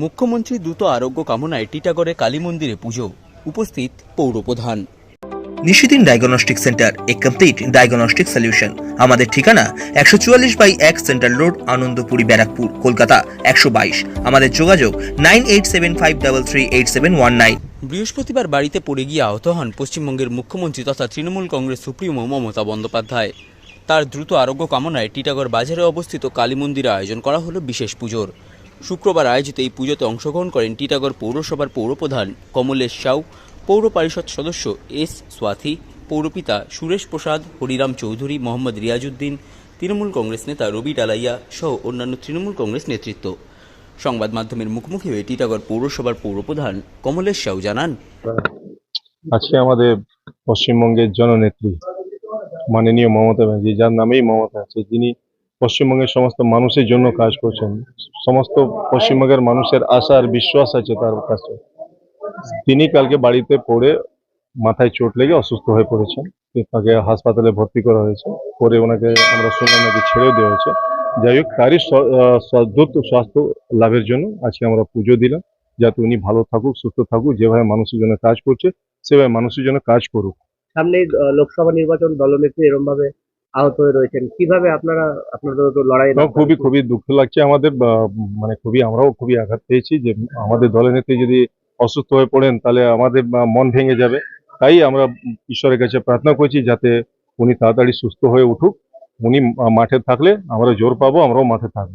মুখ্যমন্ত্রী দ্রুত আরোগ্য কামনায় টিটাগড়ে কালী মন্দিরে পুজো। উপস্থিত পৌরপ্রধান। Nishidin diagnostic centre a complete diagnostic solution আমাদের ঠিকানা একশো চুয়াল্লিশ বাই এক সেন্ট্রাল রোড আনন্দপুরি ব্যারাকপুর কলকাতা একশো বাইশ। আমাদের যোগাযোগ nine eight seven five double three eight seven one nine. বৃহস্পতিবার বাড়িতে পড়ে গিয়ে আহত হন পশ্চিমবঙ্গের মুখ্যমন্ত্রী তথা তৃণমূল কংগ্রেস সুপ্রিমো মমতা বন্দ্যোপাধ্যায়। তার দ্রুত আরোগ্য কামনায় টিটাগড় বাজারে অবস্থিত কালী মন্দিরে আয়োজন করা হলো বিশেষ পুজোর। শুক্রবার আয়োজিত এই পুজোতে অংশগ্রহণ করেন টিটাগড় পৌরসভার পৌরপ্রধান কমলেশ সাউ, পৌর পরিষদ সদস্য এস সোয়াথি পৌরপিতা সুরেশ প্রসাদ, হরিরাম চৌধুরী, মোহাম্মদ রিয়াজউদ্দিন তৃণমূল কংগ্রেস নেতা রবি ডালাইয়া সহ অন্যান্য তৃণমূল কংগ্রেস নেতৃত্ব। সংবাদ মাধ্যমের মুখোমুখি হয়ে টিটাগড় পৌরসভার পৌরপ্রধান কমলেশ সাউ জানান, আজকে আমাদের পশ্চিমবঙ্গের জননেত্রী মাননীয় মমতা ব্যানার্জি, যার নামেই মমতা আছে যিনি পশ্চিমবঙ্গের সমস্ত মানুষের জন্য কাজ করছেন। সমস্ত পশ্চিমবঙ্গের মানুষের আশা আর বিশ্বাস আছে তার কাছে। তিনি কালকে বাড়িতে পড়ে মাথায় চোট লেগে অসুস্থ হয়ে পড়েছেন। তাকে হাসপাতালে ভর্তি করা হয়েছে। পরে ওনাকে আমরা শুনলাম নাকি ছেড়েও দেওয়া হয়েছে। যাই হোক, তারই দ্রুত স্বাস্থ্য লাভের জন্য আজকে আমরা পুজো দিলাম। যাতে উনি ভালো থাকুক, সুস্থ থাকুক, যেভাবে মানুষের জন্য কাজ করছে, সেভাবে মানুষের জন্য কাজ করুক। সামনে লোকসভা নির্বাচন দলনেত্রী এরম ভাবে আহত হয়ে রয়েছেন। কীভাবে আপনারা আপনাদের তো লড়াই খুবই খুবই দুঃখ লাগছে আমাদের মানে খুবই আমরাও খুবই আঘাত পেয়েছি যে আমাদের দলের নেত্রী যদি অসুস্থ হয়ে পড়েন তাহলে আমাদের মন ভেঙে যাবে। তাই আমরা ঈশ্বরের কাছে প্রার্থনা করছি যাতে উনি তাড়াতাড়ি সুস্থ হয়ে উঠুক। উনি মাঠে থাকলে আমরা জোর পাবো আমরাও মাঠে থাকব।